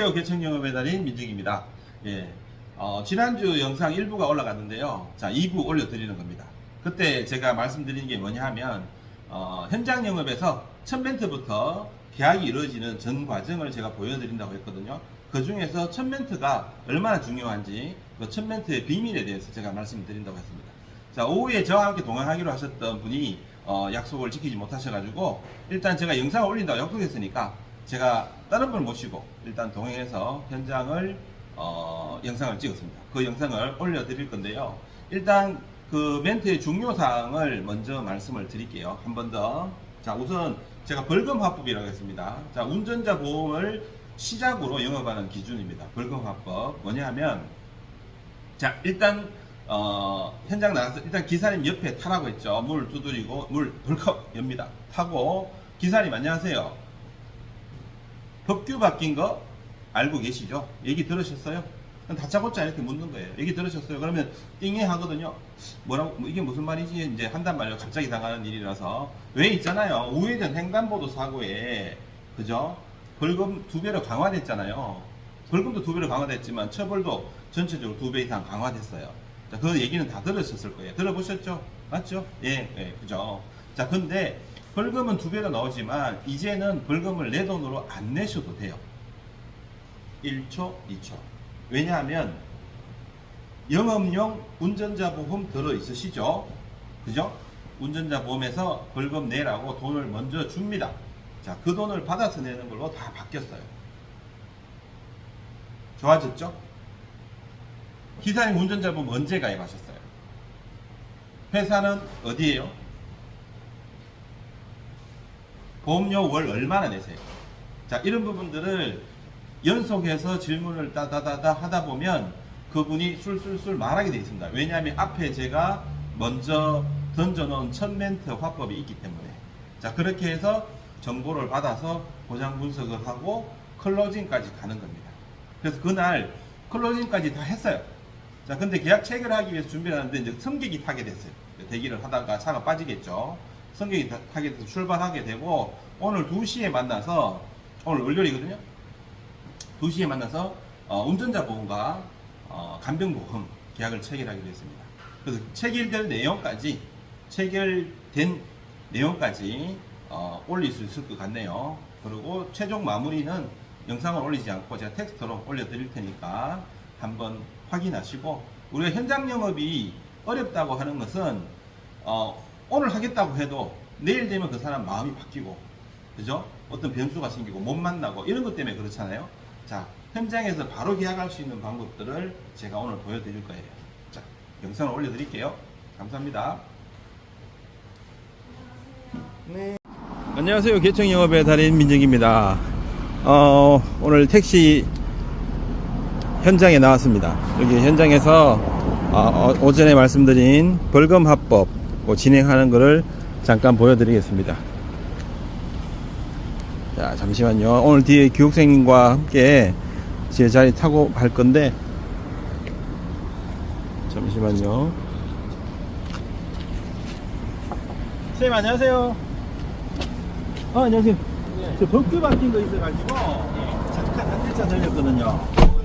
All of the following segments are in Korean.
안녕하세요. 개척영업의 달인 민중입니다. 예. 어, 지난주 영상 1부가 올라갔는데요. 자, 2부 올려드리는 겁니다. 그때 제가 말씀드린 게 뭐냐 하면, 어, 현장 영업에서 첫 멘트부터 계약이 이루어지는 전 과정을 제가 보여드린다고 했거든요. 그 중에서 첫 멘트가 얼마나 중요한지, 그 첫 멘트의 비밀에 대해서 제가 말씀드린다고 했습니다. 자, 오후에 저와 함께 동행하기로 하셨던 분이 어, 약속을 지키지 못하셔가지고 일단 제가 영상을 올린다고 약속했으니까 제가 다른 분을 모시고 일단 동행해서 현장을 어, 영상을 찍었습니다. 그 영상을 올려드릴 건데요. 일단 그 멘트의 중요사항을 먼저 말씀을 드릴게요. 한 번 더. 자, 우선 제가 벌금 화법이라고 했습니다. 자, 운전자 보험을 시작으로 영업하는 기준입니다. 벌금 화법. 뭐냐 하면 자, 일단 어, 현장 나가서 일단 기사님 옆에 타라고 했죠. 물 두드리고 물 벌컥 엽니다. 타고 기사님 안녕하세요. 법규 바뀐 거 알고 계시죠? 얘기 들으셨어요? 다짜고짜 이렇게 묻는 거예요. 얘기 들으셨어요? 그러면 띵해 하거든요. 뭐라고 뭐 이게 무슨 말이지? 이제 한단 말이에요. 갑자기 당하는 일이라서 왜 있잖아요. 우회전 횡단보도 사고에 그죠? 벌금 두 배로 강화됐잖아요. 벌금도 두 배로 강화됐지만 처벌도 전체적으로 두 배 이상 강화됐어요. 자, 그 얘기는 다 들으셨을 거예요. 들어보셨죠? 맞죠? 예, 예, 그죠? 자, 근데 벌금은 두 배로 나오지만 이제는 벌금을 내 돈으로 안 내셔도 돼요. 1초, 2초. 왜냐하면 영업용 운전자 보험 들어 있으시죠? 그죠? 운전자 보험에서 벌금 내라고 돈을 먼저 줍니다. 자, 그 돈을 받아서 내는 걸로 다 바뀌었어요. 좋아졌죠? 기사님 운전자 보험 언제 가입하셨어요? 회사는 어디예요? 보험료 월 얼마나 내세요? 자, 이런 부분들을 연속해서 질문을 따다다다 하다 보면 그분이 술술술 말하게 되어 있습니다. 왜냐하면 앞에 제가 먼저 던져놓은 첫 멘트 화법이 있기 때문에. 자, 그렇게 해서 정보를 받아서 보장 분석을 하고 클로징까지 가는 겁니다. 그래서 그날 클로징까지 다 했어요. 자, 근데 계약 체결하기 위해서 준비를 하는데 이제 승객이 타게 됐어요. 대기를 하다가 차가 빠지겠죠. 돼서 출발하게 되고 오늘 2시에 만나서 오늘 월요일이거든요. 2시에 만나서 어, 운전자 보험과 어, 간병보험 계약을 체결하기로 했습니다. 그래서 체결될 내용까지 체결된 내용까지 어, 올릴 수 있을 것 같네요. 그리고 최종 마무리는 영상을 올리지 않고 제가 텍스트로 올려드릴 테니까 한번 확인하시고 우리가 현장 영업이 어렵다고 하는 것은 어, 오늘 하겠다고 해도 내일 되면 그 사람 마음이 바뀌고 그죠? 어떤 변수가 생기고 못 만나고 이런 것 때문에 그렇잖아요. 자, 현장에서 바로 계약할 수 있는 방법들을 제가 오늘 보여드릴 거예요. 자, 영상을 올려드릴게요. 감사합니다. 네. 안녕하세요. 개청 영업의 달인 민정입니다. 어, 오늘 택시 현장에 나왔습니다. 여기 현장에서 어, 어, 오전에 말씀드린 벌금 합법 뭐 진행하는 것을 잠깐 보여드리겠습니다. 자, 잠시만요. 오늘 뒤에 교육생님과 함께 제 자리 타고 갈 건데, 잠시만요. 선생님, 안녕하세요. 어, 안녕하세요. 저 법규 바뀐 거 있어가지고, 잠깐 한 대차 들렸거든요.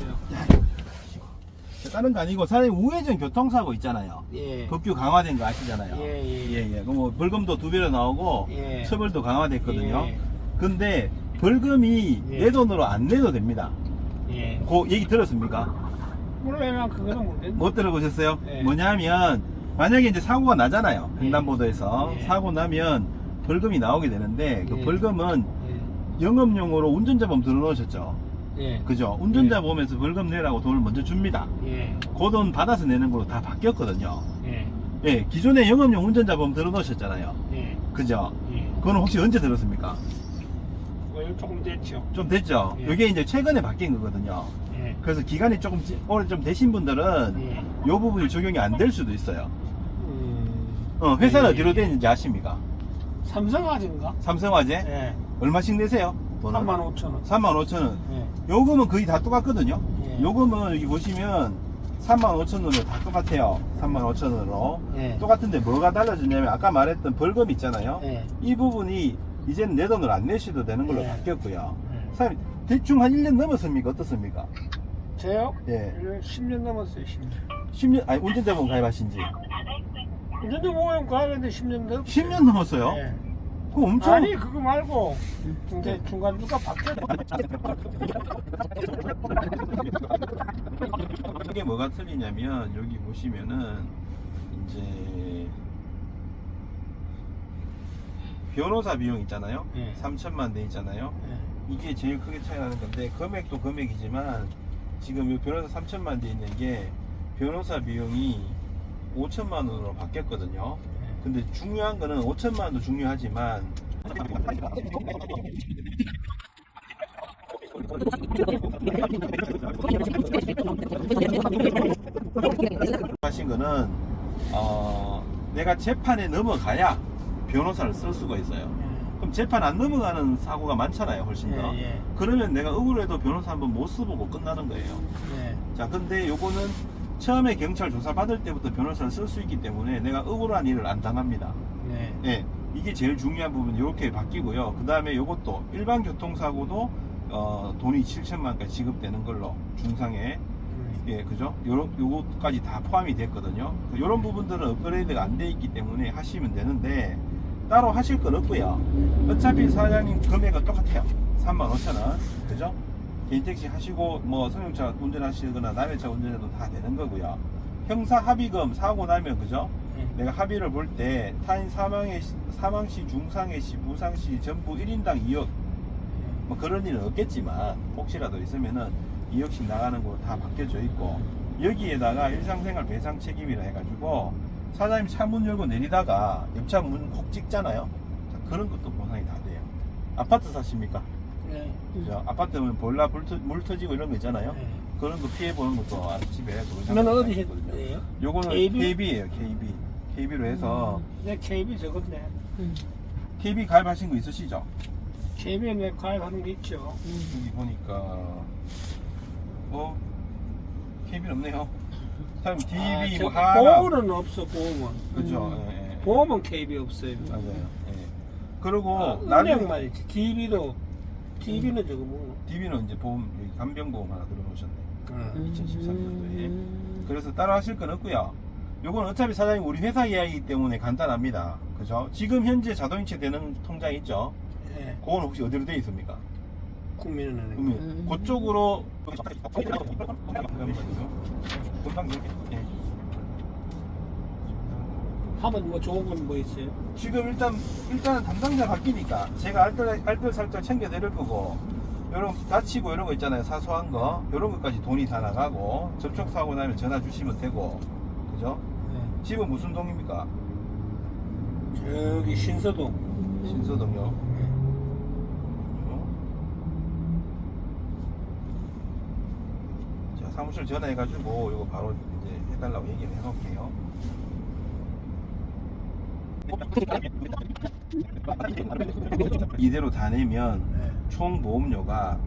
다른 거 아니고, 사장님 우회전 교통사고 있잖아요. 예. 법규 강화된 거 아시잖아요. 예, 예. 예, 예. 그럼 뭐 벌금도 두 배로 나오고, 예. 처벌도 강화됐거든요. 예. 근데 벌금이 예. 내 돈으로 안 내도 됩니다. 예. 그 얘기 들었습니까? 몰라요, 그거는 모르겠는데. 못 들어보셨어요? 예. 뭐냐면 만약에 이제 사고가 나잖아요. 예. 횡단보도에서 예. 사고 나면 벌금이 나오게 되는데 그 예. 벌금은 예. 영업용으로 운전자 보험 들어놓으셨죠. 예. 그죠? 운전자 예. 보험에서 벌금 내라고 돈을 먼저 줍니다. 예. 그 돈 받아서 내는 걸로 다 바뀌었거든요. 예. 예, 기존에 영업용 운전자 보험 들어놓으셨잖아요. 예. 그죠? 예. 그거는 혹시 언제 들었습니까? 뭐 조금 됐죠. 좀 됐죠? 예. 이게 이제 최근에 바뀐 거거든요. 예. 그래서 기간이 조금 지- 오래 좀 되신 분들은 예. 이 부분이 적용이 안 될 수도 있어요. 음. 어, 회사는 예. 어디로 되는지 아십니까? 삼성화재인가? 삼성화재? 예. 얼마씩 내세요? 돈을? 3만 5천 원. 3만 5천 원. 예. 요금은 거의 다 똑같거든요. 예. 요금은 여기 보시면 3만 5천 원으로 다 똑같아요. 3만 5천 원으로. 예. 똑같은데 뭐가 달라지냐면 아까 말했던 벌금 있잖아요. 예. 이 부분이 이제는 내 돈을 안 내셔도 되는 걸로 예. 바뀌었고요. 예. 사장님, 대충 한 1년 넘었습니까? 어떻습니까? 저요? 예. 10년 넘었어요, 10년. 10년, 아니, 운전대본 가입하신 지. 운전도 보험 가는데 10년 넘 10년 넘었어요? 예. 그거 엄청. 아니, 그거 말고, 이제 중간 누가 바뀌어. 이게 뭐가 틀리냐면, 여기 보시면은, 이제, 변호사 비용 있잖아요? 예. 3천만 돼 있잖아요? 이게 제일 크게 차이 나는 건데 금액도 금액이지만 지금 이 변호사 3천만 돼 있는 게 변호사 비용이 5천만 원으로 바뀌었거든요. 근데 중요한 거는 5천만 원도 중요하지만 하신 거는 어, 내가 재판에 넘어가야 변호사를 쓸 수가 있어요. 그럼 재판 안 넘어가는 사고가 많잖아요, 훨씬 더. 예, 예. 그러면 내가 억울해도 변호사 한번 못 써보고 끝나는 거예요. 예. 자, 근데 요거는 처음에 경찰 조사 받을 때부터 변호사를 쓸 수 있기 때문에 내가 억울한 일을 안 당합니다. 네. 예, 이게 제일 중요한 부분 이렇게 바뀌고요. 그 다음에 요것도 일반 교통사고도 어, 돈이 7천만 원까지 지급되는 걸로 중상에 음. 예, 그죠? 요런, 요것까지 다 포함이 됐거든요. 요런 부분들은 업그레이드가 안 돼 있기 때문에 하시면 되는데, 따로 하실 건 없고요. 어차피 사장님 금액은 똑같아요. 3만 5천 원. 그죠? 개인 택시 하시고, 뭐, 승용차 운전하시거나 남의 차 운전해도 다 되는 거고요. 형사 합의금 사고 나면, 그죠? 예. 내가 합의를 볼 때, 타인 사망의, 시- 사망 시, 중상의 시, 부상 시 전부 1인당 2억, 뭐 그런 일은 없겠지만 혹시라도 있으면은 2억씩 나가는 거다 바뀌어져 있고 여기에다가 일상생활 배상 책임이라 해가지고 사장님 차 문 열고 내리다가 옆차 문 콕 찍잖아요 자, 그런 것도 보상이 다 돼요 아파트 사십니까? 예. 그죠? 아파트면 볼라 불, 터, 물 터지고 이런 거 있잖아요 예. 그런 거 피해 보는 것도 아주 집에 면 어디 있거든요 했어요? 요거는 KB? KB예요 KB KB로 해서 내 KB 적었네. KB 가입하신 거 있으시죠? KB에 내 가입하는 게 있죠. 여기 보니까 어 KB는 없네요. 참 DB 아, 뭐저 하나 보험은 없어, 보험은. 그죠? 예, 예. 보험은 KB 없어요. 맞아요. 예. 그리고 아, 나중에 은행만 있지. DB도, DB는 저거 뭐. DB는 이제 보험 여기 간병보험 하나 들어놓으셨네. 어. 2013년도에. 그래서 따로 하실 건 없고요. 요건 어차피 사장님 우리 회사 이야기이기 때문에 간단합니다. 그죠? 지금 현재 자동이체 되는 통장 있죠? 예. 그건 혹시 어디로 되어 있습니까? 국민은행. 그러면 음. 그쪽으로 예. 하면 뭐 좋은 건 뭐 있어요? 지금 일단 일단은 담당자 바뀌니까 제가 알뜰 알뜰 살짝 챙겨 드릴 거고 이런 다치고 이런 거 있잖아요 사소한 거 이런 것까지 돈이 다 나가고 접촉 사고 나면 전화 주시면 되고 그죠? 예. 집은 무슨 동입니까? 저기 신서동. 신서동요. 자 사무실 전화해가지고 이거 바로 이제 해달라고 얘기를 해놓을게요. 이대로 다 내면 총 보험료가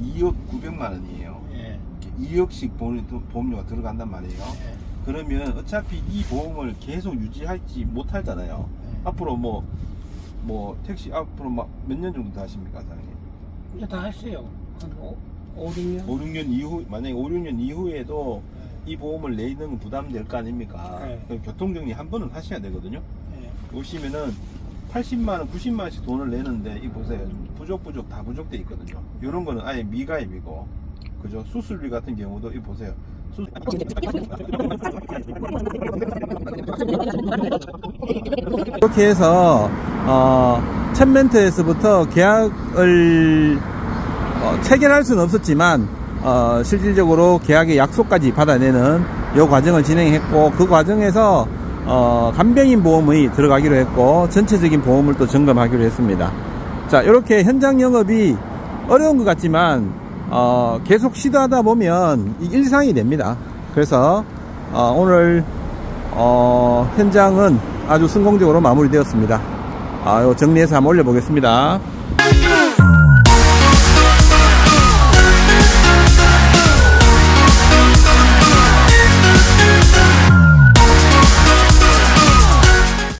2억 900만 원이에요. 예. 2억씩 보험료가 들어간단 말이에요. 예. 그러면 어차피 이 보험을 계속 유지할지 못하잖아요. 앞으로 뭐, 뭐, 택시 앞으로 막 몇 년 정도 더 하십니까, 사장님? 이제 다 했어요. 한 5, 5 6년? 5, 6년 이후, 만약에 5, 6년 이후에도 이 보험을 내는 건 부담될 거 아닙니까? 네. 그럼 교통정리 한 번은 하셔야 되거든요. 예. 오시면은 80만원, 90만원씩 돈을 내는데, 이 보세요. 부족부족 다 부족돼 있거든요. 이런 거는 아예 미가입이고, 그죠? 수술비 같은 경우도 이 보세요. 수... 이렇게 해서 어, 첫 멘트에서부터 계약을 어, 체결할 수는 없었지만 어, 실질적으로 계약의 약속까지 받아내는 이 과정을 진행했고 그 과정에서 어, 간병인 보험이 들어가기로 했고 전체적인 보험을 또 점검하기로 했습니다. 자 이렇게 현장 영업이 어려운 것 같지만 어, 계속 시도하다 보면 이 일상이 됩니다. 그래서 어, 오늘 어, 현장은 아주 성공적으로 마무리되었습니다. 아, 요 정리해서 한번 올려보겠습니다.